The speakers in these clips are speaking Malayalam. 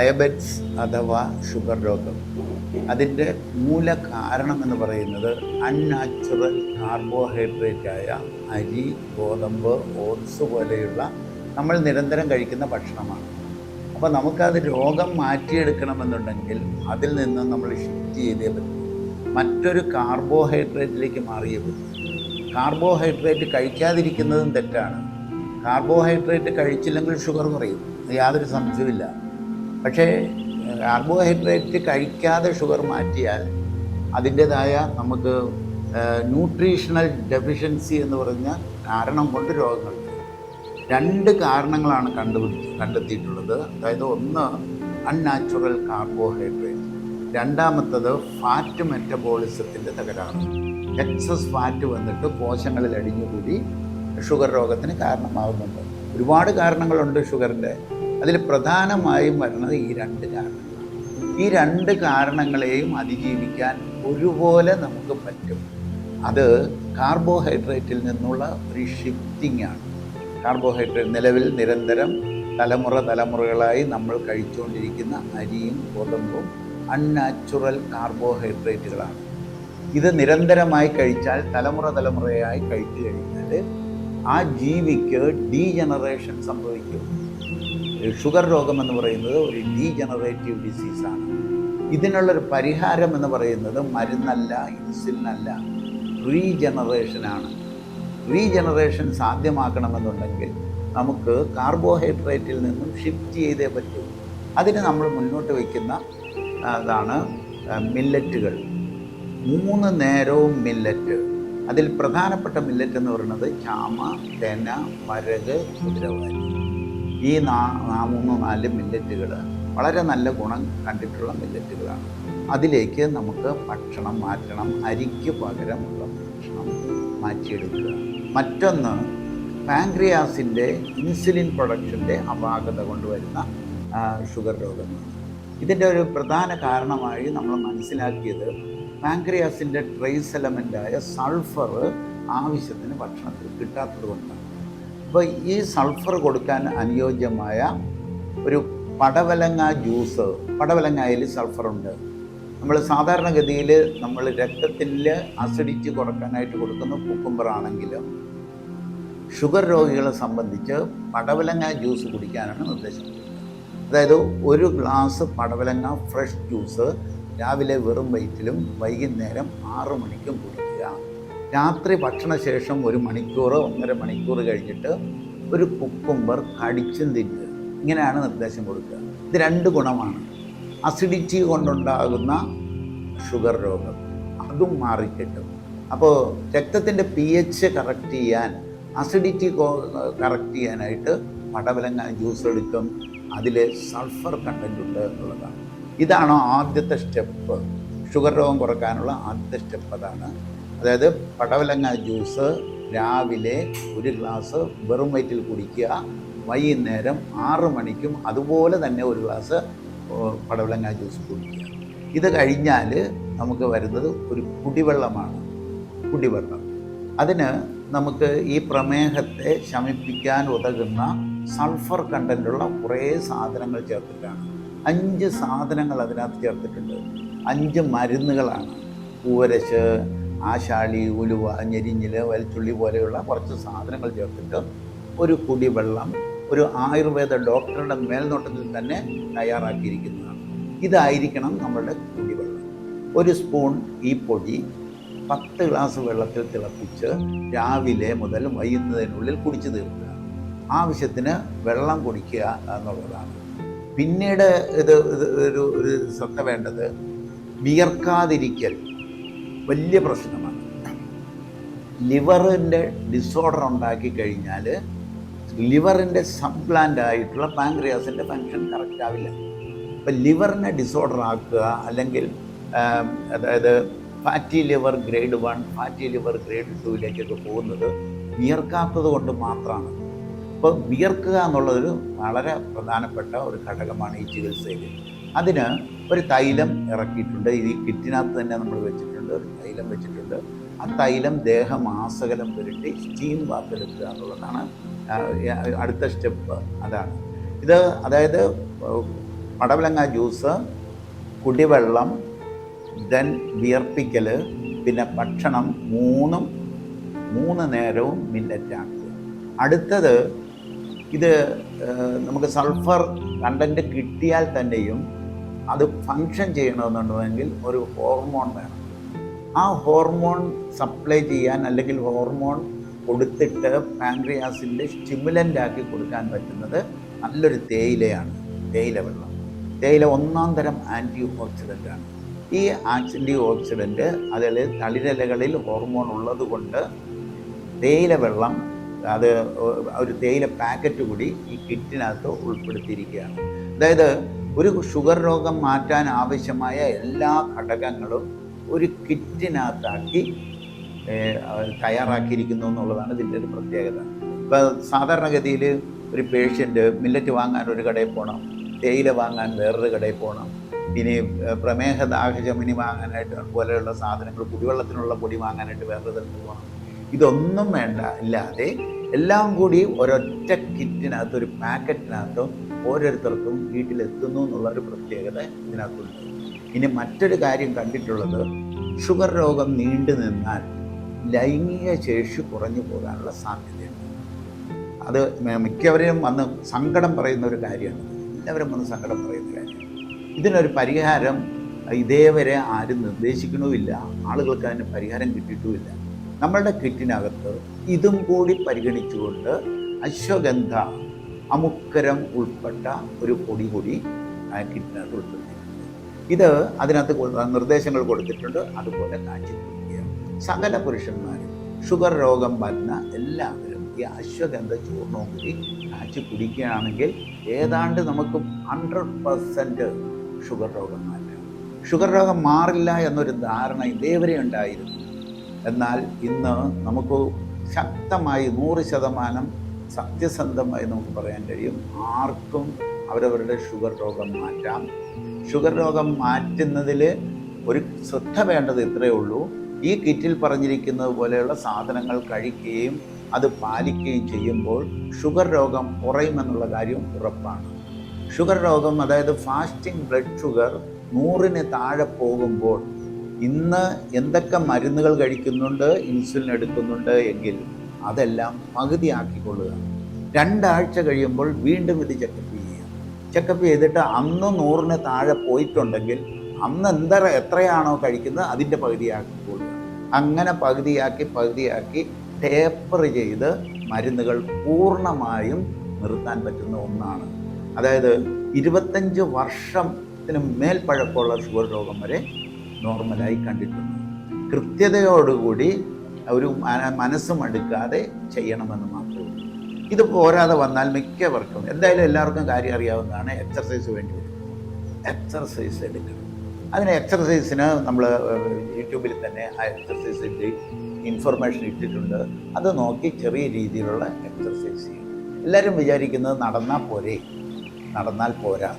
ഡയബറ്റിസ് അഥവാ ഷുഗർ രോഗം. അതിന്റെ മൂല കാരണം എന്ന് പറയുന്നത് അൺനാച്ചുറൽ കാർബോഹൈഡ്രേറ്റ് ആയ അരി ഗോതമ്പ് ഓട്സ് പോലെയുള്ള നമ്മൾ നിരന്തരം കഴിക്കുന്ന ഭക്ഷണമാണ്. അപ്പോൾ നമുക്കത് രോഗം മാറ്റിയെടുക്കണമെന്നുണ്ടെങ്കിൽ അതിൽ നിന്ന് നമ്മൾ ഷിഫ്റ്റ് ചെയ്തേ പറ്റും. മറ്റൊരു കാർബോഹൈഡ്രേറ്റിലേക്ക് മാറിയേ പറ്റും. കാർബോഹൈഡ്രേറ്റ് കഴിക്കാതിരിക്കുന്നതും തെറ്റാണ്. കാർബോഹൈഡ്രേറ്റ് കഴിച്ചില്ലെങ്കിൽ ഷുഗർ കുറയും. യാതൊരു സംശയമില്ല പക്ഷേ കാർബോഹൈഡ്രേറ്റ് കഴിക്കാതെ ഷുഗർ മാറ്റിയാൽ അതിന്റെതായ നമുക്ക് ന്യൂട്രീഷണൽ ഡെഫിഷ്യൻസി എന്ന് പറഞ്ഞ കാരണം കൊണ്ട് രോഗങ്ങൾ രണ്ട് കാരണങ്ങളാണ് കണ്ടുപിടി കണ്ടെത്തിയിട്ടുള്ളത്. അതായത് ഒന്ന് അൺനാച്ചുറൽ കാർബോഹൈഡ്രേറ്റ്. രണ്ടാമത്തത് ഫാറ്റ് മെറ്റബോളിസത്തിന്റെ തകരാറ്. എക്സസ് ഫാറ്റ് വന്നിട്ട് കോശങ്ങളിൽ അടിഞ്ഞുകൂടി ഷുഗർ രോഗത്തിന് കാരണമാകുന്നുണ്ട് ഒരുപാട് കാരണങ്ങളുണ്ട് ഷുഗറിന്റെ. അതിൽ പ്രധാനമായും വരുന്നത് ഈ രണ്ട് കാരണങ്ങളാണ്. ഈ രണ്ട് കാരണങ്ങളെയും അതിജീവിക്കാൻ ഒരുപോലെ നമുക്ക് പറ്റും. അത് കാർബോഹൈഡ്രേറ്റിൽ നിന്നുള്ള ഒരു ഷിഫ്റ്റിംഗ് ആണ്. കാർബോഹൈഡ്രേറ്റ് നിലവിൽ നിരന്തരം തലമുറ തലമുറകളായി നമ്മൾ കഴിച്ചുകൊണ്ടിരിക്കുന്ന അരിയും ഗോതമ്പും അൺനാച്ചുറൽ കാർബോഹൈഡ്രേറ്റുകളാണ്. ഇത് നിരന്തരമായി കഴിച്ചാൽ തലമുറ തലമുറയായി കഴിച്ചു കഴിഞ്ഞാൽ ആ ജീവിക്ക് ഡീജനറേഷൻ സംഭവിക്കും. ഷുഗർ രോഗം എന്ന് പറയുന്നത് ഒരു ഡീജനറേറ്റീവ് ഡിസീസാണ്. ഇതിനുള്ളൊരു പരിഹാരം എന്ന് പറയുന്നത് മരുന്നല്ല ഇൻസുലിനല്ല റീജനറേഷനാണ്. റീജനറേഷൻ സാധ്യമാക്കണമെന്നുണ്ടെങ്കിൽ നമുക്ക് കാർബോഹൈഡ്രേറ്റിൽ നിന്നും ഷിഫ്റ്റ് ചെയ്തേ പറ്റൂ. അതിന് നമ്മൾ മുന്നോട്ട് വയ്ക്കുന്ന അതാണ് മില്ലറ്റുകൾ. മൂന്ന് നേരവും മില്ലറ്റ്. അതിൽ പ്രധാനപ്പെട്ട മില്ലറ്റ് എന്ന് പറയുന്നത് ചാമ തേന മരക് കുതിരവാരി ഈ നാ മൂന്ന് നാല് മില്ലറ്റുകൾ വളരെ നല്ല ഗുണം കണ്ടിട്ടുള്ള മില്ലറ്റുകളാണ് അതിലേക്ക് നമുക്ക് ഭക്ഷണം മാറ്റണം അരിക്ക് പകരമുള്ള ഭക്ഷണം മാറ്റിയെടുക്കുക. മറ്റൊന്ന് പാങ്ക്രിയാസിന്റെ ഇൻസുലിൻ പ്രൊഡക്ഷന്റെ അപാകത കൊണ്ടുവരുന്ന ഷുഗർ രോഗമാണ് ഇതിന്റെ ഒരു പ്രധാന കാരണമായി നമ്മൾ മനസ്സിലാക്കിയത് പാങ്ക്രിയാസിന്റെ ട്രേസ് എലമെന്റായ സൾഫർ ആവശ്യത്തിന് ഭക്ഷണത്തിൽ കിട്ടാത്തത് കൊണ്ടാണ്. അപ്പോൾ ഈ സൾഫർ കൊടുക്കാൻ അനുയോജ്യമായ ഒരു പടവലങ്ങ ജ്യൂസ് പടവലങ്ങയിൽ സൾഫറുണ്ട് നമ്മൾ സാധാരണഗതിയിൽ നമ്മൾ രക്തത്തിൽ അസിഡിറ്റി കുറക്കാനായിട്ട് കൊടുക്കുന്ന കുക്കുംബർ ആണെങ്കിലും ഷുഗർ രോഗികളെ സംബന്ധിച്ച് പടവലങ്ങ ജ്യൂസ് കുടിക്കാനാണ് നിർദ്ദേശം. അതായത് ഒരു ഗ്ലാസ് പടവലങ്ങ ഫ്രഷ് ജ്യൂസ് രാവിലെ വെറും വയറ്റിലും വൈകുന്നേരം ആറു മണിക്കും കുടിക്കുക രാത്രി ഭക്ഷണശേഷം ഒരു മണിക്കൂർ ഒന്നര മണിക്കൂർ കഴിഞ്ഞിട്ട് ഒരു കുക്കുംബർ കടിച്ചും തിന്നുക ഇങ്ങനെയാണ് നിർദ്ദേശം കൊടുക്കുക. ഇത് രണ്ട് ഗുണമാണ്. അസിഡിറ്റി കൊണ്ടുണ്ടാകുന്ന ഷുഗർ രോഗം. അതും മാറിക്കിട്ടും. അപ്പോൾ രക്തത്തിന്റെ പി എച്ച് കറക്റ്റ് ചെയ്യാൻ അസിഡിറ്റി കറക്റ്റ് ചെയ്യാനായിട്ട് പടവലങ്ങ ജ്യൂസ് എടുക്കും. അതിൽ സൾഫർ കണ്ടന്റ് ഉണ്ട് എന്നുള്ളതാണ്. ഇതാണ് ആദ്യത്തെ സ്റ്റെപ്പ് ഷുഗർ രോഗം കുറക്കാനുള്ള ആദ്യത്തെ സ്റ്റെപ്പ് അതാണ്. അതായത് പടവലങ്ങ ജ്യൂസ് രാവിലെ ഒരു ഗ്ലാസ് വെറും വയറ്റിൽ കുടിക്കുക വൈകുന്നേരം ആറ് മണിക്കും അതുപോലെ തന്നെ ഒരു ഗ്ലാസ് പടവലങ്ങ ജ്യൂസ് കുടിക്കുക. ഇത് കഴിഞ്ഞാൽ നമുക്ക് വരുന്നത് ഒരു കുടിവെള്ളമാണ്. കുടിവെള്ളം. അതിന് നമുക്ക് ഈ പ്രമേഹത്തെ ശമിപ്പിക്കാൻ ഉതകുന്ന സൾഫർ കണ്ടന്റുള്ള കുറേ സാധനങ്ങൾ ചേർത്തിട്ടാണ്. അഞ്ച് സാധനങ്ങൾ അതിനകത്ത് ചേർത്തിട്ടുണ്ട്. അഞ്ച് മരുന്നുകളാണ്. പൂവരശ് ആശാളി ഉലുവ ഞെരിഞ്ഞിൽ വലിച്ചുള്ളി പോലെയുള്ള കുറച്ച് സാധനങ്ങൾ ചേർത്തിട്ട് ഒരു കുടിവെള്ളം ഒരു ആയുർവേദ ഡോക്ടറുടെ മേൽനോട്ടത്തിൽ തന്നെ തയ്യാറാക്കിയിരിക്കുന്നതാണ്. ഇതായിരിക്കണം നമ്മളുടെ കുടിവെള്ളം ഒരു സ്പൂൺ ഈ പൊടി പത്ത് ഗ്ലാസ് വെള്ളത്തിൽ തിളപ്പിച്ച് രാവിലെ മുതൽ വൈകുന്നതിനുള്ളിൽ കുടിച്ചു തീർക്കുക. ആവശ്യത്തിന് വെള്ളം കുടിക്കുക എന്നുള്ളതാണ്. പിന്നീട് ഇത് ഒരു ശ്രദ്ധ വേണ്ടത് വിയർക്കാതിരിക്കൽ. വലിയ പ്രശ്നമാണ്. ലിവറിന്റെ ഡിസോർഡർ ഉണ്ടാക്കി കഴിഞ്ഞാൽ ലിവറിന്റെ സബ്പ്ലാന്റ് ആയിട്ടുള്ള പാങ്ക്രിയാസിന്റെ ഫങ്ഷൻ കറക്റ്റ് ആവില്ല. ഇപ്പം ലിവറിനെ ഡിസോർഡർ ആക്കുക അല്ലെങ്കിൽ അതായത് fatty liver grade one fatty liver grade ടുവിലേക്കൊക്കെ പോകുന്നത് വിയർക്കാത്തത് കൊണ്ട് മാത്രമാണ്. അപ്പോൾ വിയർക്കുക എന്നുള്ളതൊരു വളരെ പ്രധാനപ്പെട്ട ഒരു ഘടകമാണ് ഈ ചികിത്സയിൽ. അതിന് ഒരു തൈലം ഇറക്കിയിട്ടുണ്ട്. ഈ കിറ്റിനകത്ത് തന്നെ നമ്മൾ വെച്ചിട്ടുണ്ട്. ഒരു തൈലം വെച്ചിട്ടുണ്ട്. ആ തൈലം ദേഹമാസകലം പുരട്ടി സ്റ്റീം ബാത്തെടുക്കുക എന്നുള്ളതാണ് അടുത്ത സ്റ്റെപ്പ്. അതാണ്. ഇത് അതായത് പടവലങ്ങ ജ്യൂസ് കുടിവെള്ളം ദെൻ വിയർപ്പിക്കൽ പിന്നെ ഭക്ഷണം മൂന്നും മൂന്ന് നേരവും മില്ലറ്റ് അടുത്തത് ഇത് നമുക്ക് സൾഫർ കണ്ടന്റ് കിട്ടിയാൽ തന്നെയും അത് ഫങ്ഷൻ ചെയ്യണമെന്നുണ്ടെങ്കിൽ ഒരു ഹോർമോൺ വേണം. ആ ഹോർമോൺ സപ്ലൈ ചെയ്യാൻ അല്ലെങ്കിൽ ഹോർമോൺ കൊടുത്തിട്ട് പാൻക്രിയാസിന്റെ സ്റ്റിമുലന്റ് ആക്കി കൊടുക്കാൻ പറ്റുന്നത് നല്ലൊരു തേയിലയാണ് തേയില വെള്ളം. തേയില ഒന്നാം തരം ആന്റി ഓക്സിഡന്റ് ആണ് ഈ ആന്റി ഓക്സിഡന്റ് അതിൽ തളിരലകളിൽ ഹോർമോൺ ഉള്ളത് കൊണ്ട് തേയില വെള്ളം അത് ഒരു തേയില പാക്കറ്റ് കൂടി ഈ കിറ്റിനകത്ത് ഉൾപ്പെടുത്തിയിരിക്കുകയാണ്. അതായത് ഒരു ഷുഗർ രോഗം മാറ്റാൻ ആവശ്യമായ എല്ലാ ഘടകങ്ങളും ഒരു കിറ്റിനകത്താക്കി തയ്യാറാക്കിയിരിക്കുന്നു എന്നുള്ളതാണ് ഇതിന്റെ ഒരു പ്രത്യേകത. ഇപ്പോൾ സാധാരണഗതിയിൽ ഒരു പേഷ്യന്റ് മില്ലറ്റ് വാങ്ങാൻ ഒരു കടയിൽ പോകണം തേയില വാങ്ങാൻ വേറൊരു കടയിൽ പോകണം ഇനി പ്രമേഹ ദാഹജമിനി വാങ്ങാനായിട്ട് പോലെയുള്ള സാധനങ്ങൾ കുടിവെള്ളത്തിനുള്ള പൊടി വാങ്ങാനായിട്ട് വേറൊരു തരത്തിൽ പോകണം ഇതൊന്നും വേണ്ട ഇല്ലാതെ എല്ലാം കൂടി ഒരൊറ്റ കിറ്റിനകത്ത് ഒരു പാക്കറ്റിനകത്ത് ഓരോരുത്തർക്കും വീട്ടിലെത്തുന്നു എന്നുള്ള ഒരു പ്രത്യേകത ഇതിനകത്തുണ്ട്. ഇനി മറ്റൊരു കാര്യം കണ്ടിട്ടുള്ളത് ഷുഗർ രോഗം നീണ്ടു നിന്നാൽ ലൈംഗിക ശേഷി കുറഞ്ഞു പോകാനുള്ള സാധ്യതയുണ്ട്. അത് മിക്കവരെയും വന്ന് സങ്കടം പറയുന്ന ഒരു കാര്യമാണ്. എല്ലാവരും വന്ന് സങ്കടം പറയുന്ന കാര്യം ഇതിനൊരു പരിഹാരം ഇതേവരെ ആരും നിർദ്ദേശിക്കണമില്ല ആളുകൾക്ക് അതിന് പരിഹാരം കിട്ടിയിട്ടുമില്ല. നമ്മളുടെ കിറ്റിനകത്ത് ഇതും കൂടി പരിഗണിച്ചുകൊണ്ട് അശ്വഗന്ധ അമുക്കരം ഉൾപ്പെട്ട ഒരു പൊടി കൂടി കിറ്റിനകത്ത് ഉൾപ്പെടുത്തിയിട്ടുണ്ട് ഇത് അതിനകത്ത് നിർദ്ദേശങ്ങൾ കൊടുത്തിട്ടുണ്ട്. അതുപോലെ കാച്ചി കുടിക്കുക സകല പുരുഷന്മാരും ഷുഗർ രോഗം വരുന്ന എല്ലാവരും ഈ അശ്വഗന്ധ ചൂർണവും കൂടി കാച്ചി കുടിക്കുകയാണെങ്കിൽ ഏതാണ്ട് നമുക്ക് ഹൺഡ്രഡ് പെർസെന്റ് ഷുഗർ രോഗം മാറ്റാം. ഷുഗർ രോഗം മാറില്ല എന്നൊരു ധാരണ ഇതേവരെ ഉണ്ടായിരുന്നു. എന്നാൽ ഇന്ന് നമുക്ക് ശക്തമായി നൂറ് ശതമാനം സത്യസന്ധമായി നമുക്ക് പറയാൻ കഴിയും. ആർക്കും അവരവരുടെ ഷുഗർ രോഗം മാറ്റാം. ഷുഗർ രോഗം മാറ്റുന്നതിൽ ഒരു ശ്രദ്ധ വേണ്ടത് ഇത്രയേ ഉള്ളൂ. ഈ കിറ്റിൽ പറഞ്ഞിരിക്കുന്നത് പോലെയുള്ള സാധനങ്ങൾ കഴിക്കുകയും അത് പാലിക്കുകയും ചെയ്യുമ്പോൾ ഷുഗർ രോഗം കുറയുമെന്നുള്ള കാര്യം ഉറപ്പാണ്. ഷുഗർ രോഗം അതായത് ഫാസ്റ്റിംഗ് ബ്ലഡ് ഷുഗർ നൂറിന് താഴെ പോകുമ്പോൾ ഇന്ന് എന്തൊക്കെ മരുന്നുകൾ കഴിക്കുന്നുണ്ട് ഇൻസുലിൻ എടുക്കുന്നുണ്ട് എങ്കിൽ അതെല്ലാം പകുതിയാക്കിക്കൊള്ളുക. രണ്ടാഴ്ച കഴിയുമ്പോൾ വീണ്ടും ഇത് ചെക്കപ്പ് ചെക്കപ്പ് ചെയ്തിട്ട് അന്ന് നൂറിന് താഴെ പോയിട്ടുണ്ടെങ്കിൽ അന്ന് എന്താ എത്രയാണോ കഴിക്കുന്നത് അതിന്റെ പകുതിയാക്കി കൂടുക അങ്ങനെ പകുതിയാക്കി പകുതിയാക്കി ടേപ്പർ ചെയ്ത് മരുന്നുകൾ പൂർണമായും നിർത്താൻ പറ്റുന്ന ഒന്നാണ്. അതായത് ഇരുപത്തഞ്ച് വർഷത്തിന് മേൽ പഴക്കമുള്ള ഷുഗർ രോഗം വരെ നോർമലായി കണ്ടിട്ടുണ്ട്. കൃത്യതയോടുകൂടി ഒരു മനസ്സും മടുക്കാതെ ചെയ്യണമെന്ന് ഉള്ളൂ ഇത് പോരാതെ വന്നാൽ മിക്കവർക്കും എന്തായാലും എല്ലാവർക്കും കാര്യം അറിയാവുന്നതാണ് എക്സർസൈസ് വേണ്ടി വരും. എക്സർസൈസ് എടുക്കണം. അതിന് എക്സർസൈസിന് നമ്മൾ യൂട്യൂബിൽ തന്നെ ആ എക്സർസൈസിന്റെ ഇൻഫർമേഷൻ ഇട്ടിട്ടുണ്ട്. അത് നോക്കി ചെറിയ രീതിയിലുള്ള എക്സർസൈസ് ചെയ്യും എല്ലാവരും വിചാരിക്കുന്നത് നടന്നാൽ പോരെ. നടന്നാൽ പോരാ.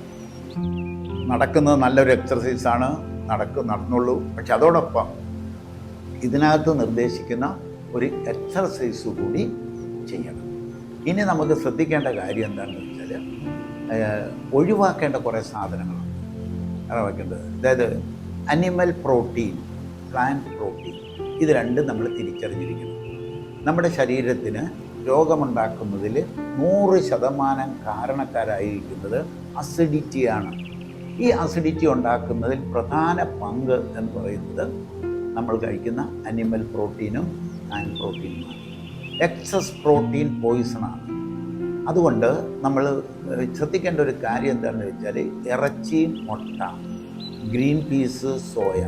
നടക്കുന്നത് നല്ലൊരു എക്സർസൈസാണ് നടക്കും നടന്നുള്ളൂ പക്ഷെ അതോടൊപ്പം ഇതിനകത്ത് നിർദ്ദേശിക്കുന്ന ഒരു എക്സർസൈസ് കൂടി ചെയ്യണം. ഇനി നമുക്ക് ശ്രദ്ധിക്കേണ്ട കാര്യം എന്താണെന്ന് വെച്ചാൽ ഒഴിവാക്കേണ്ട കുറേ സാധനങ്ങളാണ് ഇറവാക്കേണ്ടത് അതായത് അനിമൽ പ്രോട്ടീൻ പ്ലാന്റ് പ്രോട്ടീൻ ഇത് രണ്ടും നമ്മൾ തിരിച്ചറിഞ്ഞിരിക്കുന്നു നമ്മുടെ ശരീരത്തിന് രോഗമുണ്ടാക്കുന്നതിൽ നൂറ് ശതമാനം കാരണക്കാരായിരിക്കുന്നത് അസിഡിറ്റിയാണ് ഈ അസിഡിറ്റി ഉണ്ടാക്കുന്നതിൽ പ്രധാന പങ്ക് എന്ന് പറയുന്നത് നമ്മൾ കഴിക്കുന്ന അനിമൽ പ്രോട്ടീനും ആൻഡ് പ്രോട്ടീനുമാണ് എക്സസ് പ്രോട്ടീൻ പോയിസണാണ്. അതുകൊണ്ട് നമ്മൾ ശ്രദ്ധിക്കേണ്ട ഒരു കാര്യം എന്താണെന്ന് വെച്ചാൽ ഇറച്ചി മുട്ട ഗ്രീൻ പീസ് സോയ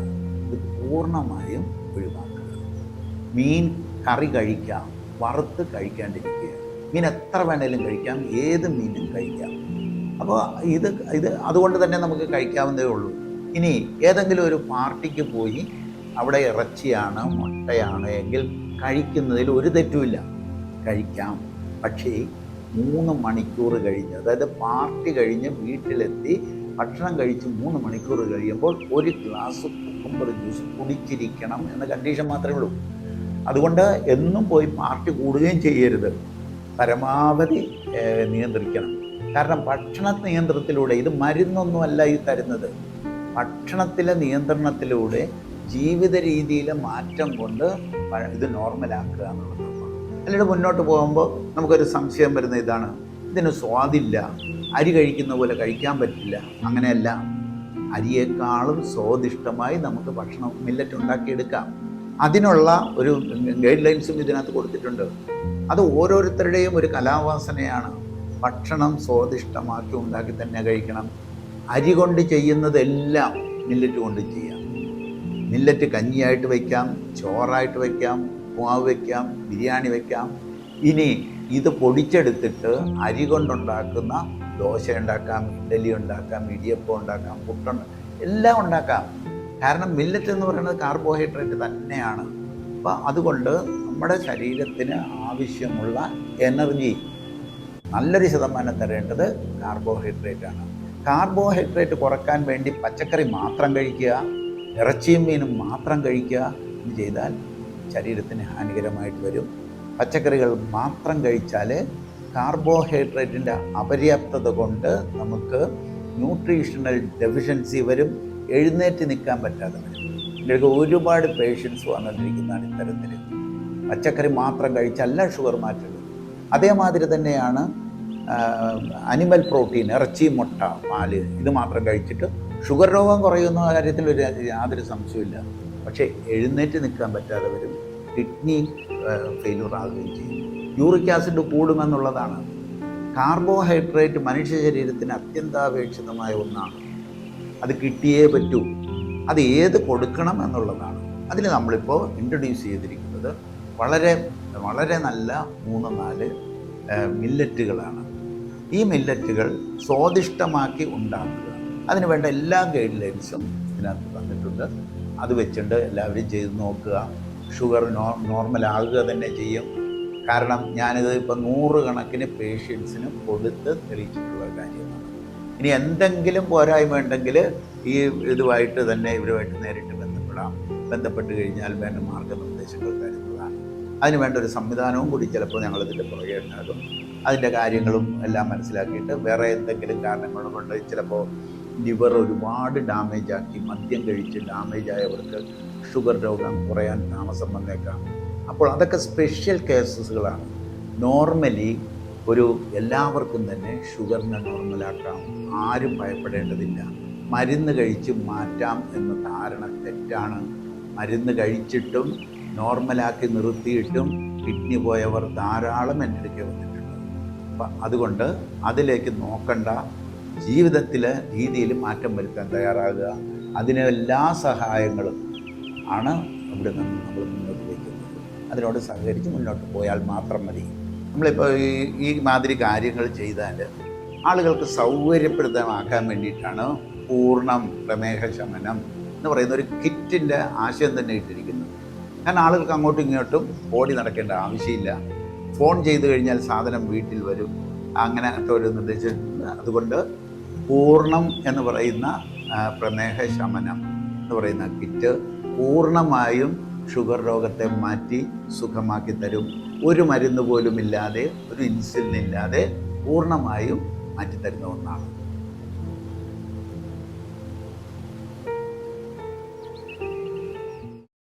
ഇത് പൂർണമായും ഒഴിവാക്കുക. മീൻ കറി കഴിക്കാം വറുത്ത് കഴിക്കാണ്ടിരിക്കുക. മീൻ എത്ര വേണേലും കഴിക്കാം ഏത് മീനും കഴിക്കാം. അപ്പോൾ ഇത് ഇത് അതുകൊണ്ട് തന്നെ നമുക്ക് കഴിക്കാവുന്നതേ ഉള്ളൂ. ഇനി ഏതെങ്കിലും ഒരു പാർട്ടിക്ക് പോയി അവിടെ ഇറച്ചിയാണ് മുട്ടയാണ് എങ്കിൽ കഴിക്കുന്നതിൽ ഒരു തെറ്റുമില്ല. കഴിക്കാം. പക്ഷേ മൂന്ന് മണിക്കൂർ കഴിഞ്ഞ് അതായത് പാർട്ടി കഴിഞ്ഞ് വീട്ടിലെത്തി ഭക്ഷണം കഴിച്ച് മൂന്ന് മണിക്കൂർ കഴിയുമ്പോൾ ഒരു ഗ്ലാസ് കുക്കുംബർ ജ്യൂസ് കുടിച്ചിരിക്കണം എന്ന കണ്ടീഷൻ മാത്രമേ ഉള്ളൂ. അതുകൊണ്ട് എന്നും പോയി പാർട്ടി കൂടുകയും ചെയ്യരുത്. പരമാവധി നിയന്ത്രിക്കണം. കാരണം ഭക്ഷണ നിയന്ത്രണത്തിലൂടെ ഇത് മരുന്നൊന്നുമല്ല ഈ തരുന്നത്. ഭക്ഷണത്തിലെ നിയന്ത്രണത്തിലൂടെ ജീവിത രീതിയിലെ മാറ്റം കൊണ്ട് ഇത് നോർമലാക്കുക എന്നുള്ളത് അല്ലെങ്കിൽ മുന്നോട്ട് പോകുമ്പോൾ നമുക്കൊരു സംശയം വരുന്ന ഇതാണ്. ഇതിന് സ്വാദില്ല. അരി കഴിക്കുന്ന പോലെ കഴിക്കാൻ പറ്റില്ല. അങ്ങനെയല്ല. അരിയേക്കാളും സ്വാദിഷ്ടമായി നമുക്ക് ഭക്ഷണം മില്ലറ്റ് ഉണ്ടാക്കിയെടുക്കാം. അതിനുള്ള ഒരു ഗൈഡ് ലൈൻസും ഇതിനകത്ത് കൊടുത്തിട്ടുണ്ട്. അത് ഓരോരുത്തരുടെയും ഒരു കലാവാസനയാണ്. ഭക്ഷണം സ്വാദിഷ്ടമാക്കി ഉണ്ടാക്കി തന്നെ കഴിക്കണം. അരി കൊണ്ട് ചെയ്യുന്നതെല്ലാം മില്ലറ്റ് കൊണ്ട് ചെയ്യാം. മില്ലറ്റ് കഞ്ഞിയായിട്ട് വയ്ക്കാം ചോറായിട്ട് വയ്ക്കാം ഉപ്പുമാവ് വയ്ക്കാം ബിരിയാണി വയ്ക്കാം ഇനി ഇത് പൊടിച്ചെടുത്തിട്ട് അരി കൊണ്ടുണ്ടാക്കുന്ന ദോശ ഉണ്ടാക്കാം ഇഡലി ഉണ്ടാക്കാം ഇടിയപ്പം ഉണ്ടാക്കാം പുട്ടുണ്ട് എല്ലാം ഉണ്ടാക്കാം. കാരണം മില്ലറ്റ് എന്ന് പറയുന്നത് കാർബോഹൈഡ്രേറ്റ് തന്നെയാണ്. അപ്പോൾ അതുകൊണ്ട് നമ്മുടെ ശരീരത്തിന് ആവശ്യമുള്ള എനർജി നല്ലൊരു ശതമാനം തരേണ്ടത് കാർബോഹൈഡ്രേറ്റ് ആണ്. കാർബോഹൈഡ്രേറ്റ് കുറയ്ക്കാൻ വേണ്ടി പച്ചക്കറി മാത്രം കഴിക്കുക ഇറച്ചിയും മീനും മാത്രം കഴിക്കുക എന്ന് ചെയ്താൽ ശരീരത്തിന് ഹാനികരമായിട്ട് വരും. പച്ചക്കറികൾ മാത്രം കഴിച്ചാൽ കാർബോഹൈഡ്രേറ്റിന്റെ അപര്യാപ്തത കൊണ്ട് നമുക്ക് ന്യൂട്രീഷണൽ ഡെഫിഷ്യൻസി വരും എഴുന്നേറ്റ് നിൽക്കാൻ പറ്റാതെ വരും. ഇതിലേക്ക് ഒരുപാട് പേഷ്യൻസ് വന്നിട്ടിരിക്കുന്നതാണ് ഇത്തരത്തിൽ. പച്ചക്കറി മാത്രം കഴിച്ചല്ല ഷുഗർ മാറ്റുന്നത്. അതേമാതിരി തന്നെയാണ് അനിമൽ പ്രോട്ടീൻ ഇറച്ചി മുട്ട പാൽ ഇത് മാത്രം കഴിച്ചിട്ട് ഷുഗർ രോഗം കുറയുന്ന കാര്യത്തിൽ ഒരു യാതൊരു സംശയമില്ല പക്ഷേ എഴുന്നേറ്റ് നിൽക്കാൻ പറ്റാതെ വരും കിഡ്നി ഫെയിലൂർ ആകുകയും ചെയ്യും. Uric acid കൂടുമെന്നുള്ളതാണ്. കാർബോഹൈഡ്രേറ്റ് മനുഷ്യ ശരീരത്തിന് അത്യന്താപേക്ഷിതമായ ഒന്നാണ്. അത് കിട്ടിയേ പറ്റൂ. അത് ഏത് കൊടുക്കണം എന്നുള്ളതാണ്. അതിൽ നമ്മളിപ്പോൾ ഇൻട്രൊഡ്യൂസ് ചെയ്തിരിക്കുന്നത് വളരെ വളരെ നല്ല മൂന്ന് നാല് മില്ലറ്റുകളാണ് ഈ മില്ലറ്റുകൾ സ്വാദിഷ്ടമാക്കി ഉണ്ടാക്കുക. അതിന് വേണ്ട എല്ലാ ഗൈഡ് ലൈൻസും ഇതിനകത്ത് തന്നിട്ടുണ്ട് അത് വെച്ചിട്ട് എല്ലാവരും ചെയ്ത് നോക്കുക. ഷുഗർ നോ നോർമൽ ആകുക തന്നെ ചെയ്യും. കാരണം ഞാനിത് ഇപ്പം നൂറുകണക്കിന് പേഷ്യൻസിന് കൊടുത്ത് തെളിയിച്ചിട്ടുള്ള കാര്യമാണ്. ഇനി എന്തെങ്കിലും പോരായ്മ ഉണ്ടെങ്കിൽ ഈ ഇതുമായിട്ട് തന്നെ ഇവരുമായിട്ട് നേരിട്ട് ബന്ധപ്പെടാം. ബന്ധപ്പെട്ട് കഴിഞ്ഞാൽ വേണ്ട മാർഗനിർദ്ദേശങ്ങൾ തരുന്നതാണ്. അതിന് വേണ്ട ഒരു സംവിധാനവും കൂടി ചിലപ്പോൾ ഞങ്ങളിതിന്റെ പുറകെ ഉണ്ടാകും. അതിന്റെ കാര്യങ്ങളും എല്ലാം മനസ്സിലാക്കിയിട്ട് വേറെ എന്തെങ്കിലും കാരണങ്ങൾ കൊണ്ട് ചിലപ്പോൾ ലിവർ ഒരുപാട് ഡാമേജ് ആക്കി മദ്യം കഴിച്ച് ഡാമേജ് ആയവർക്ക് ഷുഗർ രോഗം കുറയാൻ താമസം വന്നേക്കാം. അപ്പോൾ അതൊക്കെ സ്പെഷ്യൽ കേസസുകളാണ് നോർമലി ഒരു എല്ലാവർക്കും തന്നെ ഷുഗറിനെ നോർമലാക്കാം ആരും ഭയപ്പെടേണ്ടതില്ല. മരുന്ന് കഴിച്ച് മാറ്റാം എന്ന ധാരണ തെറ്റാണ്. മരുന്ന് കഴിച്ചിട്ടും നോർമലാക്കി നിർത്തിയിട്ടും കിഡ്നി പോയവർ ധാരാളം എന്റെ അടുക്കെ വന്നിട്ടുണ്ട്. അപ്പം അതുകൊണ്ട് അതിലേക്ക് നോക്കണ്ട. ജീവിതത്തിലെ രീതിയിൽ മാറ്റം വരുത്താൻ തയ്യാറാകുക. അതിന് എല്ലാ സഹായങ്ങളും ആണ് അവിടെ നിന്ന് നമ്മൾ മുന്നോട്ട് വയ്ക്കുന്നത്. അതിനോട് സഹകരിച്ച് മുന്നോട്ട് പോയാൽ മാത്രം മതി. നമ്മളിപ്പോൾ ഈ ഈ മാതിരി കാര്യങ്ങൾ ചെയ്താൽ ആളുകൾക്ക് സൗകര്യപ്രദമാക്കാൻ വേണ്ടിയിട്ടാണ് പൂർണം പ്രമേഹ ശമനം എന്ന് പറയുന്ന ഒരു കിറ്റിന്റെ ആശയം തന്നെ ഇട്ടിരിക്കുന്നത്. കാരണം ആളുകൾക്ക് അങ്ങോട്ടും ഇങ്ങോട്ടും ഓടി നടക്കേണ്ട ആവശ്യമില്ല. ഫോൺ ചെയ്ത് കഴിഞ്ഞാൽ സാധനം വീട്ടിൽ വരും. അങ്ങനത്തെ ഒരു നിർദ്ദേശം. അതുകൊണ്ട് പൂർണം എന്ന് പറയുന്ന പ്രമേഹ ശമനം എന്ന് പറയുന്ന കിറ്റ് പൂർണമായും ഷുഗർ രോഗത്തെ മാറ്റി സുഖമാക്കി തരും. ഒരു മരുന്ന് പോലും ഇല്ലാതെ ഒരു ഇൻസുലിൻ ഇല്ലാതെ പൂർണമായും മാറ്റിത്തരുന്ന ഒന്നാണ്.